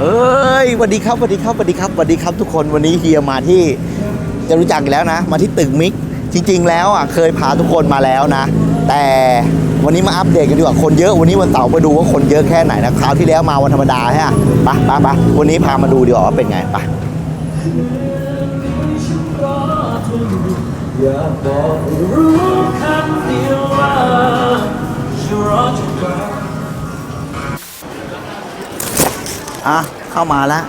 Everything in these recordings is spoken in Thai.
เอ้ยสวัสดีครับสวัสดีครับสวัสดีครับสวัสดีครับทุกคนวันนี้เฮียมาที่จะรู้จักอีกแล้วนะ มาที่ตึกมิก จริง ๆ แล้วอะเคยพาทุกคนมาแล้วนะ แต่วันนี้มาอัปเดตกันดีกว่าคนเยอะวันนี้วันเสาร์มาดูว่าคนเยอะแค่ไหนนะคราวที่แล้วมาวันธรรมดาใช่ไหมไปไปไปวันนี้พามาดูดีกว่าว่าเป็นไงไปอยากบอกรู้คำเดียวว่าฉันรอจนกว่า อะเข้ามาแล้ว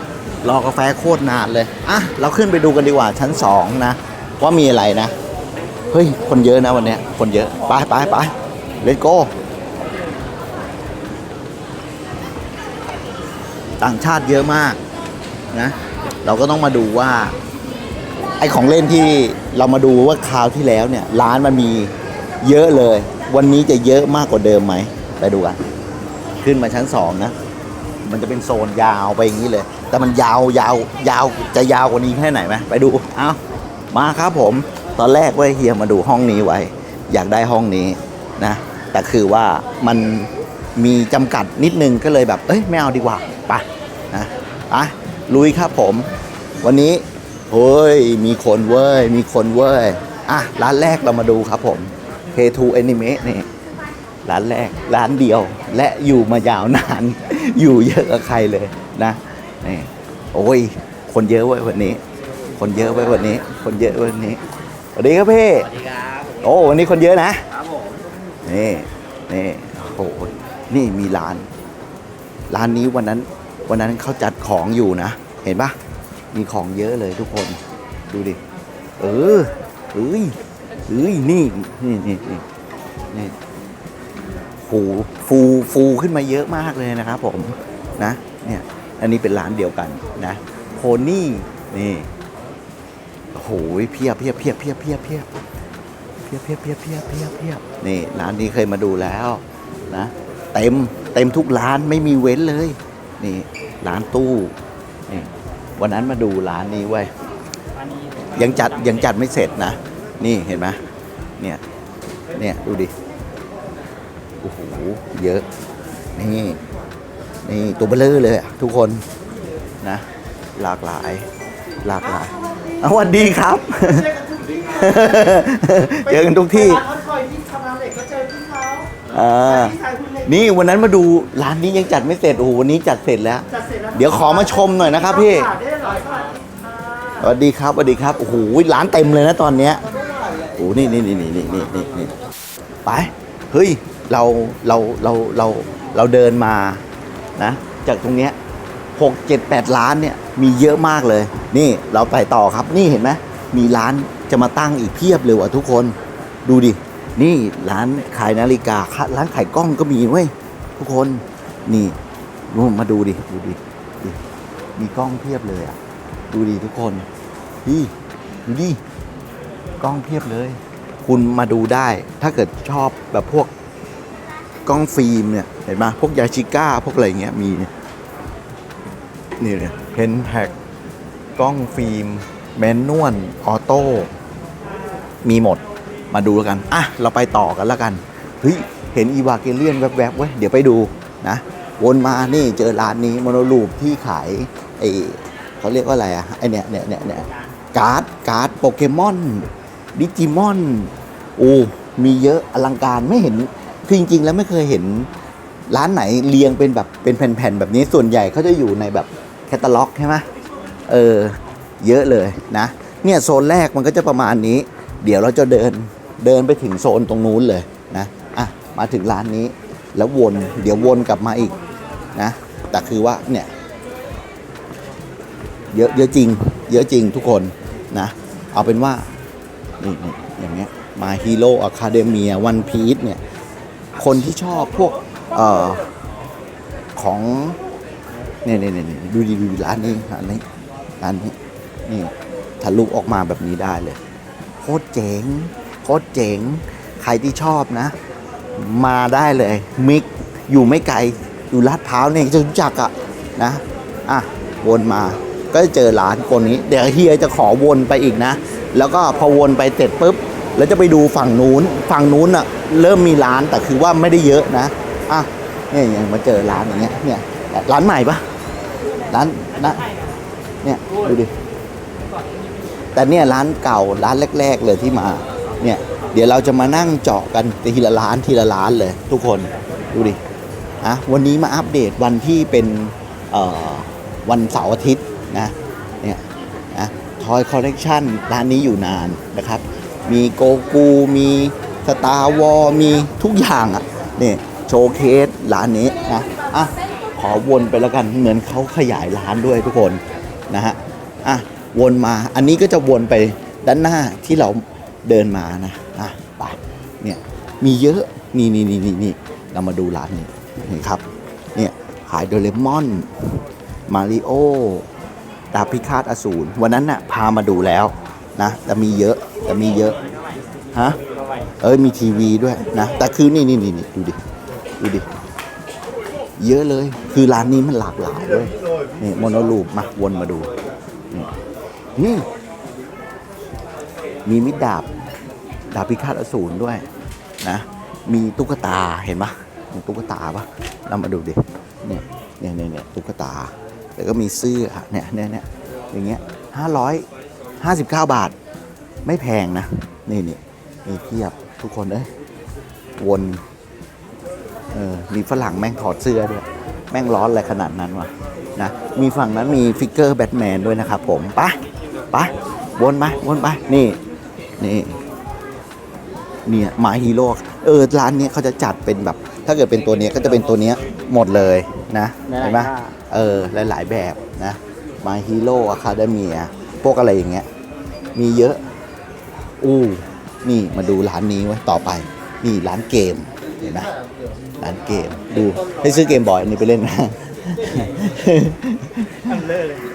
รอกาแฟโคตรนานเลยอะเราขึ้นไปดูกันดีกว่าชั้นสองนะ ว่ามีอะไรนะ เฮ้ย คนเยอะนะวันเนี้ย คนเยอะ ไปไปไปเลตโก้ต่างชาติเยอะมากนะ เราก็ต้องมาดูว่า ไอของเล่นที่เรามาดูว่าคราวที่แล้วเนี่ย ร้านมันมีเยอะเลย วันนี้จะเยอะมากกว่าเดิมไหมไปดูกัน ขึ้นมาชั้นสองนะ มันจะเป็นโซนยาวไปอย่างนี้เลย แต่มันยาวยาวยาวจะยาวกว่านี้แค่ไหนไหมไปดูเอามาครับผม ตอนแรกเว้ยเฮียมาดูห้องนี้ไว้ อยากได้ห้องนี้นะ แต่คือว่ามันมีจำกัดนิดนึงก็เลยแบบ เอ้ยไม่เอาดีกว่าไปนะไปลุยครับผม วันนี้เฮ้ยมีคนเว้ยมีคนเว้ยอะร้านแรกเรามาดูครับผม K2 Anime นี่ ร้านแรกร้านเดียวและอยู่มายาวนาน อยู่เยอะกับใครเลยนะนี่โอ้ย คนเยอะเว้ยวันนี้ คนเยอะเว้ยวันนี้ คนเยอะเว้ยวันนี้สวัสดีครับพี่สวัสดีครับโอ้วันนี้คนเยอะนะครับผมนี่นี่โอ้โหนี่มีร้าน ร้านนี้วันนั้น วันนั้นเขาจัดของอยู่นะ เห็นปะมีของเยอะเลยทุกคน ดูดิ เออเอ้ยเอ้ยนี่นี่นี่นี่นี่ ฟูฟูฟูขึ้นมาเยอะมากเลยนะครับผมนะเนี่ยอันนี้เป็นร้านเดียวกันนะโพนี่นี่โอ้โหเพียบเพียบเพียบเพียบเพียบเพียบเพียบเพียบเพียบเพียบเพียบเพียบนี่ร้านนี้เคยมาดูแล้วนะเต็มเต็มทุกร้านไม่มีเว้นเลยนี่ร้านตู้นี่วันนั้นมาดูร้านนี้ไว้ยังจัดยังจัดไม่เสร็จนะ นี่เห็นไหมเนี่ยเนี่ยดูดิ โอ้โหเยอะ นี่ นี่ตัวเบลลอร์เลยทุกคนนะ หลากหลาย หลากหลายสวัสดีครับ เจอกันทุกที่ร้านคอยที่กที่นี่วันนั้นมาดูร้านนี้ยังจัดไม่เสร็จโอ้โหวันนี้จัดเสร็จแล้ว จัดเสร็จแล้เดี๋ยวขอมาชมหน่อยนะครับพี่ ได้หลายคนสวัสดีครับสวัสดีครับโอ้โหร้านเต็มเลยนะตอนเนี้ยโอ้โหนี่นี่นี่นี่นี่นี่ไปเฮ้ย เราเราเราเราเราเดินมานะจากตรงเนี้ยหกเจ็ดแปดล้านเนี่ยมีเยอะมากเลย นี่เราไปต่อครับนี่เห็นไหมมีร้านจะมาตั้งอีกเพียบเลยว่ะทุกคนดูดิ นี่ร้านขายนาฬิกา ร้านขายกล้องก็มีเว้ยทุกคนนี่มาดูดิดูดิดมีกล้องเพียบเลยอะดูดิทุกคนพี่ดูดิกล้องเพียบเลย คุณมาดูได้ถ้าเกิดชอบแบบพวก กล้องฟิล์มเนี่ย เห็นไหมพวกยาชิก้า พวกอะไรเงี้ยมี นี่เนี่ยเพนแทกกล้องฟิล์ม แมนนวลออโต้ มีหมดมาดูแล้วกัน อะ เราไปต่อกันแล้วกัน เฮ้ย เห็นอีวาเกเลียนแวบๆเว้ย เดี๋ยวไปดูนะ วนมานี่เจอร้านนี้โมโนลูปที่ขายไอเขาเรียกว่าอะไรอะไอเนี่ยเนี่ยเนี่ยเนี่ยการ์ดการ์ดโปเกมอนดิจิมอนโอ้มีเยอะอลังการไม่เห็น คือจริงๆแล้วไม่เคยเห็นร้านไหนเรียงเป็นแบบเป็นแผ่นๆแบบนี้ส่วนใหญ่เขาจะอยู่ในแบบแคตตาล็อกใช่ไหมเออ เยอะเลยนะ เนี่ยโซนแรกมันก็จะประมาณนี้ เดี๋ยวเราจะเดินเดินไปถึงโซนตรงนู้นเลยนะอะมาถึงร้านนี้ แล้ววนเดี๋ยววนกลับมาอีกนะแต่คือว่าเนี่ยเยอะเยอะจริง เยอะจริงทุกคนนะ เอาเป็นว่านี่นี่อย่างเงี้ยมาฮีโร่อะคาเดเมียวันพีซเนี่ย คนที่ชอบพวกออของเนี่ยเนี่ยเนี่ยดูดีดูร้านนี้ร้านนี้ร้านนี้นี่ทะลุออกมาแบบนี้ได้เลยโคตรเจ๋งโคตรเจ๋งใครที่ชอบนะ มาได้เลย มิกอยู่ไม่ไกลอยู่ลาดพร้าวเนี่ยจะรู้จักอะนะอะวนมาก็จะเจอร้านคนนี้ เดี๋ยวเฮียจะขอวนไปอีกนะ แล้วก็พอวนไปเสร็จปุ๊บ แล้วจะไปดูฝั่งนู้น ฝั่งนู้นอะเริ่มมีร้านแต่คือว่าไม่ได้เยอะนะอะเนี่ยยังมาเจอร้านอย่างเงี้ยเนี่ยร้านใหม่ปะร้านนะเนี่ยดูดิแต่เนี่ยร้านเก่าร้านแรก ๆ เลยที่มาเนี่ยเดี๋ยวเราจะมานั่งเจาะกันทีละร้านทีละร้านเลย ทุกคนดูดิอะวันนี้มาอัปเดตวันที่เป็นเอ่อวันเสาร์อาทิตย์นะเนี่ยนะทอยคอลเลกชันร้านนี้อยู่นานนะครับ มีโกกูมีสตาร์วอลมีทุกอย่างอะเนี่ยโชว์เคสร้านนี้นะอะขอวนไปแล้วกันเหมือนเขาขยายร้านด้วยทุกคนนะฮะอะวนมาอันนี้ก็จะวนไปด้านหน้าที่เราเดินมานะอะไปเนี่ยมีเยอะนี่นี่นี่นี่นี่เรามาดูร้านนี้นี่ครับเนี่ยขายโดเรมอนมาริโอดาบพิฆาตอสูรวันนั้นน่ะพามาดูแล้วนะแต่มีเยอะ แต่มีเยอะฮะเอ้ยมีทีวีด้วยนะแต่คือนี่นี่นี่ดูดิดูดิเยอะเลย คือร้านนี้มันหลากหลายด้วยนี่โมโนลูปมาวนมาดูนี่นี่มีมิดดาบดาบพิฆาตอสูรด้วยนะมีตุ๊กตาเห็นปะมีตุ๊กตาปะเรามาดูดิเนี่ยเนี่ยเนี่ยเนี่ยตุ๊กตา แล้วก็มีเสื้อเนี่ยเนี่ยเนี่ยอย่างเงี้ยห้าร้อยห้าสิบเก้าบาท ไม่แพงนะ นี่นี่มีเทียบทุกคนเอ้ยวนเออมีฝรั่งแม่งถอดเสื้อด้วย แม่งร้อนอะไรขนาดนั้นวะนะมีฝั่งนั้นมีฟิกเกอร์แบทแมนด้วยนะครับผมไปไปวนไปวนไปนี่นี่เนี่ยมาฮีโร่เออร้านเนี้ยเขาจะจัดเป็นแบบ ถ้าเกิดเป็นตัวเนี้ยก็จะเป็นตัวเนี้ยหมดเลยนะเห็นไหมเออหลาย ๆ แบบนะมาฮีโร่อะคาเดเมียพวกอะไรอย่างเงี้ยมีเยอะ อู้นี่มาดูร้านนี้ไว้ต่อไป นี่ร้านเกมเห็นไหมร้านเกมดูให้ซื้อเกมบ่อยอันนี้ไปเล่นนะ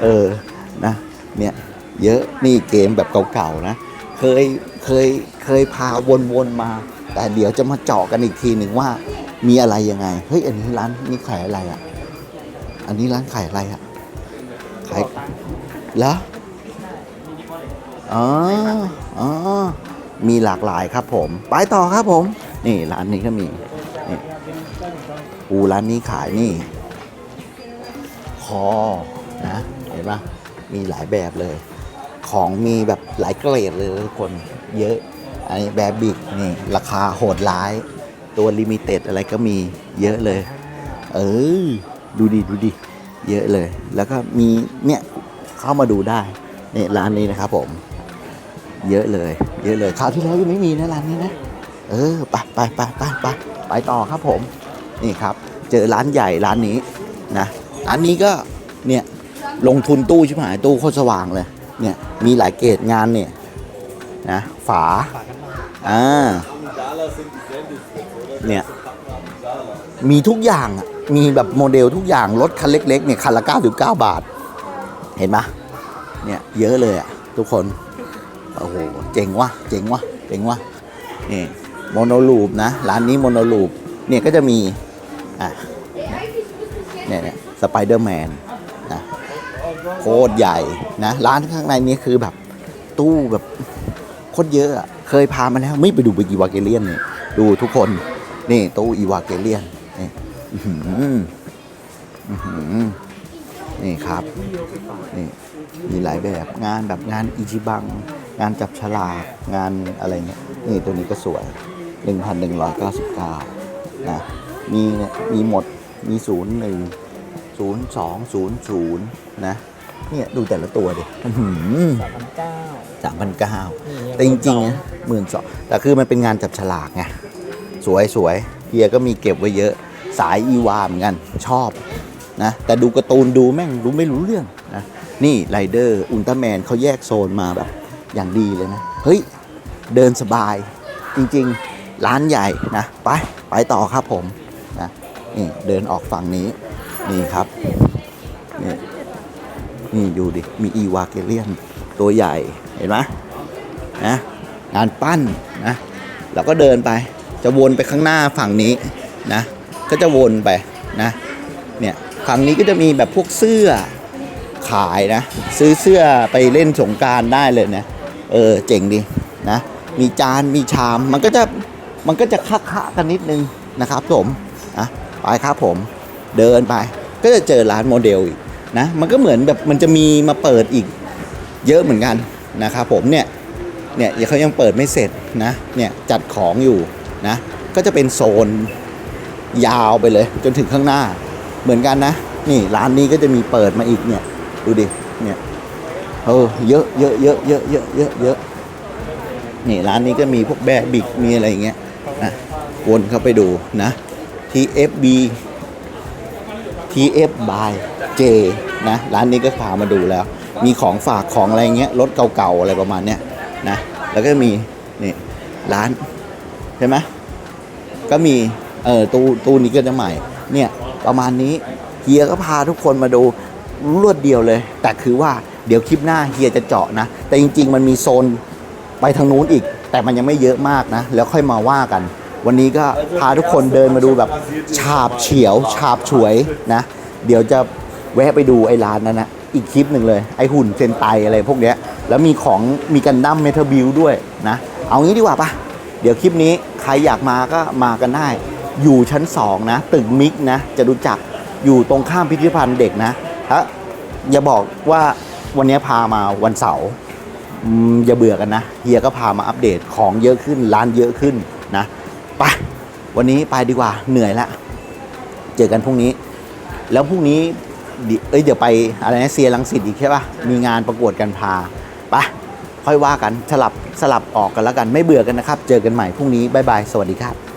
เออนะเนี่ยเยอะนี่เกมแบบเก่าๆนะ เคยเคยเคยพาวนๆมา แต่เดี๋ยวจะมาเจาะกันอีกทีหนึ่งว่ามีอะไรยังไงเฮ้ยอันนี้ร้านนี่ขายอะไรอะ อันนี้ร้านขายอะไรอะขายเหร อ๋ออ๋อมีหลากหลายครับผม ไปต่อครับผม นี่ร้านนี้ก็มีนี่อูร้านนี้ขายนี่ คอนะเห็นปะมีหลายแบบเลย ของมีแบบหลายเกรดเลยทุกคนเยอะ อันนี้แบบบิกนี่ราคาโหดร้าย ตัวลิมิเต็ดอะไรก็มีเยอะเลย เออ ดูดิดูดิเยอะเลย แล้วก็มีเนี่ยเข้ามาดูได้นี่ร้านนี้นะครับผม เยอะเลย เยอะเลยคราวที่แล้วยังไม่มีนะร้านนี้นะ เออไปไปไปไปไปไปต่อครับผม นี่ครับ เจอร้านใหญ่ร้านนี้นะร้านนี้ก็เนี่ยลงทุนตู้ชิบหายตู้โคตรสว่างเลย เนี่ยมีหลายเกรดงานเนี่ยนะฝาอ่าเนี่ยมีทุกอย่างอะมีแบบโมเดลทุกอย่างรถคันเล็กๆเนี่ยคันละ 99 บาท เห็นปะเนี่ยเยอะเลยอะทุกคน โอ้โห เจ๋งวะเจ๋งวะเจ๋งวะนี่โมโนลูปนะ ร้านนี้โมโนลูปเนี่ยก็จะมี อะเนี่ยเนี่ยสไปเดอร์แมนนะโคตรใหญ่นะ ร้านข้างในนี้คือแบบตู้แบบโคตรเยอะ เคยพามาแล้ว ไม่ไปดูไปอีวาเกเลียนนี่ดูทุกคน นี่ตู้อีวาเกเลียนนี่อื้อหืออื้อหือนี่ครับ นี่มีหลายแบบงานแบบงานอิจิบัง งานจับฉลากงานอะไรเงี้ยนี่ตัวนี้ก็สวย 1,199นะมีเนี่ยมีหมดมี 01 0200 นะเนี่ยดูแต่ละตัวดิสามพันเก้าแต่จริงๆนะหมื่นสองแต่คือมันเป็นงานจับฉลากไงสวยสวยเฮียก็มีเก็บไว้เยอะสายอีวาเหมือนกันชอบนะแต่ดูการ์ตูนดูแม่งรู้ไม่รู้เรื่องนะนี่ไรเดอร์อุลตร้าแมนเขาแยกโซนมาแบบ อย่างดีเลยนะ เฮ้ย เดินสบาย จริงๆ ร้านใหญ่นะ ไป ไปต่อครับผมนะนี่เดินออกฝั่งนี้ นี่ครับ นี่นี่ดูดิ มีอีวาเกเลียนตัวใหญ่ เห็นไหมนะ งานปั้นนะเราก็เดินไป จะวนไปข้างหน้าฝั่งนี้นะ ก็จะวนไปนะ เนี่ยฝั่งนี้ก็จะมีแบบพวกเสื้อขายนะ ซื้อเสื้อไปเล่นสงการได้เลยนะ เออเจ๋งดีนะ มีจานมีชามมันก็จะมันก็จะคะคะกันนิดนึงนะครับผมนะไปครับผมเดินไป ก็จะเจอร้านโมเดลอีกนะมันก็เหมือนแบบมันจะมีมาเปิดอีกเยอะเหมือนกันนะครับผมเนี่ยเนี่ยเขายังเปิดไม่เสร็จนะเนี่ยจัดของอยู่นะก็จะเป็นโซนยาวไปเลยจนถึงข้างหน้าเหมือนกันนะ นี่ร้านนี้ก็จะมีเปิดมาอีกเนี่ย ดูดิเนี่ย เออเยอะเยอะเยอะเยอะเยอะเยอะเยอะนี่ร้านนี้ก็มีพวกแบะบิกมีอะไรอย่างเงี้ยนะวนเข้าไปดูนะ TFB TF by J นะร้านนี้ก็พามาดูแล้ว มีของฝากของอะไรเงี้ยรถเก่าๆอะไรประมาณเนี้ยนะแล้วก็มีนี่ร้าน ใช่ไหมก็มีเออตู้ตู้นี้ก็จะใหม่ เนี่ยประมาณนี้เฮียก็พาทุกคนมาดูรวดเดียวเลย แต่คือว่า เดี๋ยวคลิปหน้าเฮียจะเจาะนะ แต่จริง ๆ มันมีโซนไปทางนู้นอีก แต่มันยังไม่เยอะมากนะ แล้วค่อยมาว่ากัน วันนี้ก็พาทุกคนเดินมาดูแบบฉาบเฉียว ฉาบฉวยนะ เดี๋ยวจะแวะไปดูไอ้ร้านนั้นนะอีกคลิปหนึ่งเลย ไอ้หุ่นเซนไตอะไรพวกเนี้ย แล้วมีของมีกันดั้มเมทัลบิลด้วยนะ เอางี้ดีกว่าปะเดี๋ยวคลิปนี้ใครอยากมาก็มากันได้ อยู่ชั้น 2 นะ ตึกมิกนะ จะรู้จักอยู่ตรงข้ามพิพิธภัณฑ์เด็กนะถ้าอย่าบอกว่า วันนี้พามาวันเสาร์อย่าเบื่อกันนะเฮียก็พามาอัปเดตของเยอะขึ้นร้านเยอะขึ้นนะไปวันนี้ไปดีกว่าเหนื่อยละเจอกันพรุ่งนี้ แล้วพรุ่งนี้เอ้ยเดี๋ยวไปอะไรนะเซียรังสิตอีกใช่ปะมีงานประกวดกันพาไปค่อยว่ากันสลับสลับออกกันแล้วกันไม่เบื่อกันนะครับ เจอกันใหม่พรุ่งนี้บ๊ายบายสวัสดีครับ